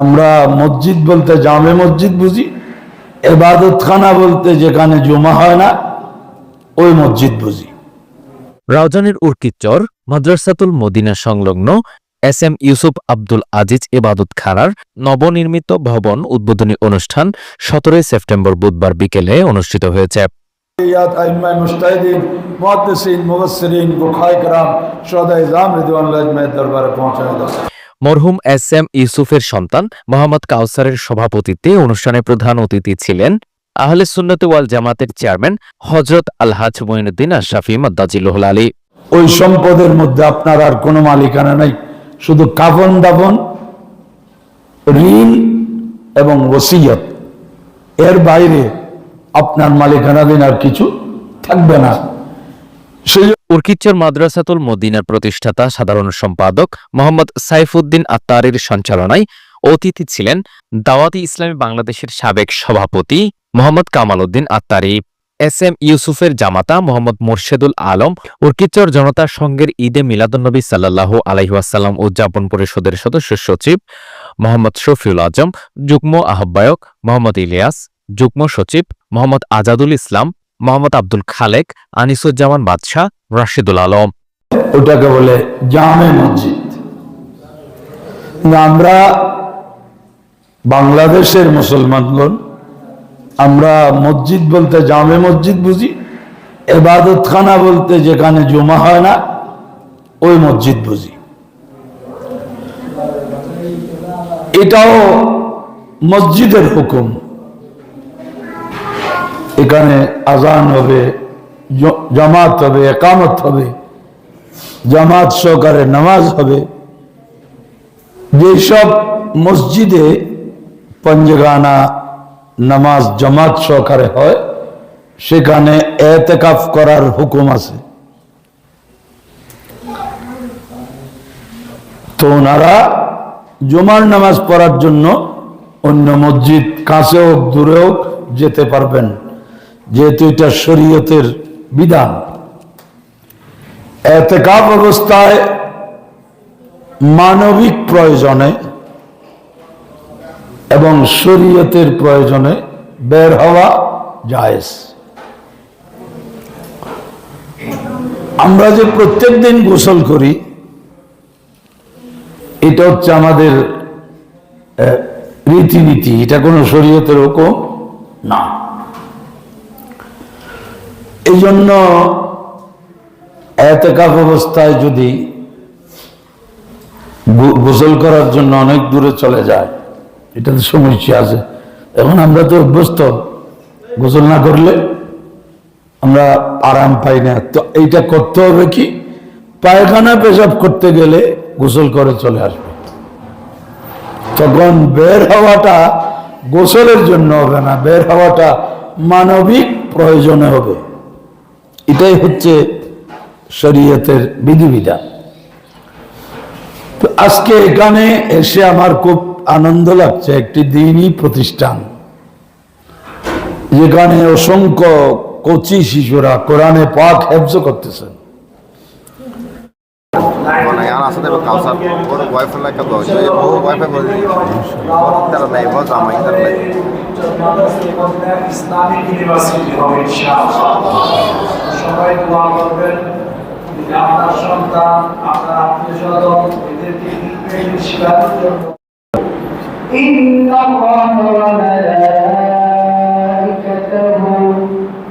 আমরা মসজিদ বলতে জামে মসজিদ বুঝি এবাদতখানা বলতে যেখানে জমা হয় না ওই মসজিদ বুঝি। রাউজানের উর্কিচর মাদ্রাসাতুল মদিনা সংলগ্ন এস এম ইউসুফ আব্দুল আজিজ এবাদত খানার নবনির্মিত ভবন উদ্বোধনী অনুষ্ঠান সতেরোই সেপ্টেম্বর বুধবার বিকেলে অনুষ্ঠিত হয়েছে। দরবারে পৌঁছায় মরহুম এস এম ইউসুফের সন্তান মোহাম্মদ কাউসারের সভাপতিত্বে অনুষ্ঠানে প্রধান অতিথি ছিলেন আহলে সুন্নত ওয়াল জামাতের চেয়ারম্যান হজরত আলহাজ মঈনুদ্দিন আশরাফি মাদ্দাজিল্লাহুল আলী। ওই সম্পদের মধ্যে আপনার আর কোনো মালিকানা নাই। শুধু কাফন দাফন, ঋণ এবং ওসিয়ত। এর বাইরে আপনার মালিকানাধীন আর কিছু থাকবে না। সেই উর্কিচর মাদ্রাসাতুল মদিনার প্রতিষ্ঠাতা, সাধারণ সম্পাদক মোহাম্মদ সাইফুদ্দিন আত্মারের সঞ্চালনায় অতিথি ছিলেন দাওয়াতি ইসলামী বাংলাদেশের সাবেক সভাপতি মোহাম্মদ কামাল উদ্দিন আত্মারি এস এম ইউসুফের জামাতা মোহাম্মদ মোর্শেদুল আলম, উর্কিচর জনতা সংঘের ঈদে মিলাদুন্নবী সাল্লাহ আলহিহাসাল্লাম উদযাপন পরিষদের সদস্য সচিব মোহাম্মদ শফিউল আজম, যুগ্ম আহ্বায়ক মোহাম্মদ ইলিয়াস, যুগ্ম সচিব মোহাম্মদ আজাদুল ইসলাম মোহাম্মদ আব্দুল খালেক, আনিসুজ্জামান বাদশাহ, রাশিদুল আলম। ওটাকে বলে জামে মসজিদ। আমরা বাংলাদেশের মুসলমানগণ, আমরা মসজিদ বলতে জামে মসজিদ বুঝি, এবাদতখানা বলতে যেখানে জমা হয় না, ওই মসজিদ বুঝি। এটাও মসজিদের হুকুম। এখানে আজান হবে জামাত হবে, একামত হবে, জামাত সহকারে নামাজ হবে। যেসব মসজিদে পঞ্জগানা নামাজ জামাত সহকারে হয়, সেখানে এতেকাফ করার হুকুম আছে। তো ওনারা জমার নামাজ পড়ার জন্য অন্য মসজিদ কাছে হোক দূরে হোক যেতে পারবেন। যেহেতু এটা শরীয়তের বিধান। এতেকাপ অবস্থায় মানবিক প্রয়োজনে এবং শরীয়তের প্রয়োজনে বের হওয়া জায়েজ। আমরা যে প্রত্যেক দিন গোসল করি, এটা হচ্ছে আমাদের রীতিনীতি, এটা কোনো শরীয়তের হুকুম না। এই জন্য এতেকাফ অবস্থায় যদি গোসল করার জন্য অনেক দূরে চলে যায়, এটা তো সমস্যা আছে। এখন আমরা তো অভ্যস্ত, গোসল না করলে আমরা আরাম পাই না। তো এইটা করতে হবে কি? পায়খানা পেশাব করতে গেলে গোসল করে চলে আসবে। তখন বের হওয়াটা গোসলের জন্য হবে না, বের হওয়াটা মানবিক প্রয়োজনে হবে। এটাই হচ্ছে শরীয়তের বিধিবিধান। তো আজকে এখানে এসে আমার খুব আনন্দ লাগছে, একটি দিনই প্রতিষ্ঠান। যেখানে অসংখ্য কচি শিশুরা কোরআনে পাক হেফজ করতেছেন। মানে আর আছে দেবে কাউসার ওর ওয়াইফাই লেখা তো যে ও ওয়াইফাই বলে তারা নাই বল জামাই তারা নাই ইসলামিক ইউনিভার্সিটি হবে ইনশাআল্লাহ সবাই দোয়া করবেন যে আপনার সন্তান আপনার আত্মীয় স্বজন এদেরকে ইলমে শিখানোর জন্য إن الله وملائكته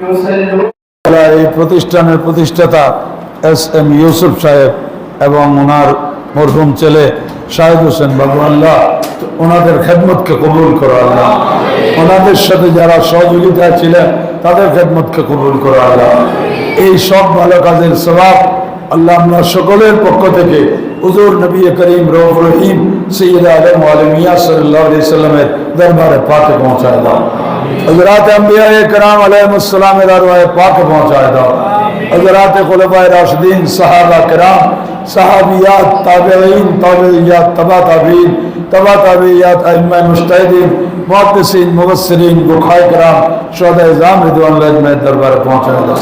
يصلون তারা এই প্রতিষ্ঠানের প্রতিষ্ঠাতা এস এম ইউসুফ সাহেব এবং ওনার মরহুম ছেলে শাহেদ হোসেন বাবু আল্লাহ, ওনাদের খেদমতকে কবুল করো আল্লাহ। ওনাদের সাথে যারা সহযোগিতা ছিলেন, তাদের খেদমতকে কবুল করো আল্লাহ। এই সব ভালো কাজের স্বভাব আল্লাহ আমরা সকলের পক্ষ থেকে হুজুর নবী করিম রৌফ রহিম সৈয়দ আলম আলমিয়া সাল্লাহ সাল্লামের দরবারে পাকে পৌঁছায় দাও। حضرات انبیاء کرام علیہ السلام روایت پاک পৌঁছায় দাও। حضرات خلفاء راشدین صحابہ کرام সাহাবিয়াত তাবেইন তাবেইয়াত তাবা তাবিন তাবা তাবেইয়াত আইমাই মুস্তাহিদিন মুহাদ্দিসিন মুবাসসিরিন বুখারী کرام شہداء اعظام رضوان اللہ اجمعین دربار پہنچایا